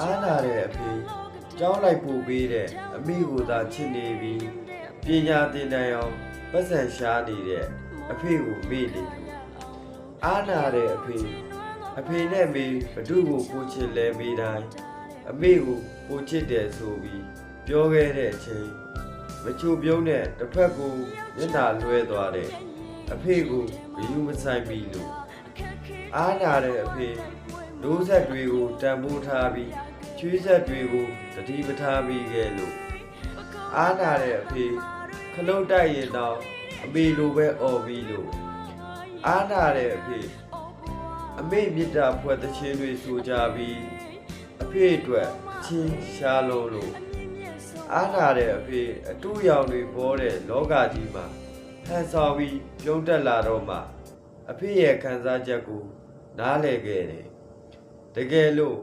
အားနာတဲ့အဖေကြောင်းလိုက်ပို့ပေးတဲ့အမိကိုသာချစ်နေပြီးပညာသင်တန်အောင်ပတ်စံရှားနေတဲ့အဖေကိုမေ့နေလို့အားနာတဲ့အဖေအဖေနဲ့မေဘသူ့ကိုကိုချစ်လဲမေးတိုင်းအမေကိုကိုချစ်တယ်ဆိုပြီးပြောခဲ့တဲ့အချိန်မချိုပြုံးတဲ့တစ်ဖက်ကိုမျက်နှာလွှဲသွားတဲ့အဖေကိုဂယုမဆိုင်ပြီလို့အားနာတဲ့အဖေ လို့ဆက်တွေကိုတန်ဖိုးထားပြီးချွေးဆက်တွေကိုတတိပထားပြီးခဲ့လို့အားနာတဲ့အဖေခလုတ်တိုက်ရင်တော့အမေလိုပဲអော်ပြီးလို့အားနာတဲ့အဖေအမေမေတ္တာဖွဲ့တဲ့ချင်းတွေဆိုကြပြီးအဖေအတွက်အချင်းရှားလို့လို့အားနာတဲ့အဖေအတူရောင်တွေပေါ်တဲ့လောကကြီးမှာဟန်ဆောင်ပြီးပြုံးတက်လာတော့မှအဖေရဲ့ခံစားချက်ကိုနားလည်ခဲ့တယ် တကယ်လို့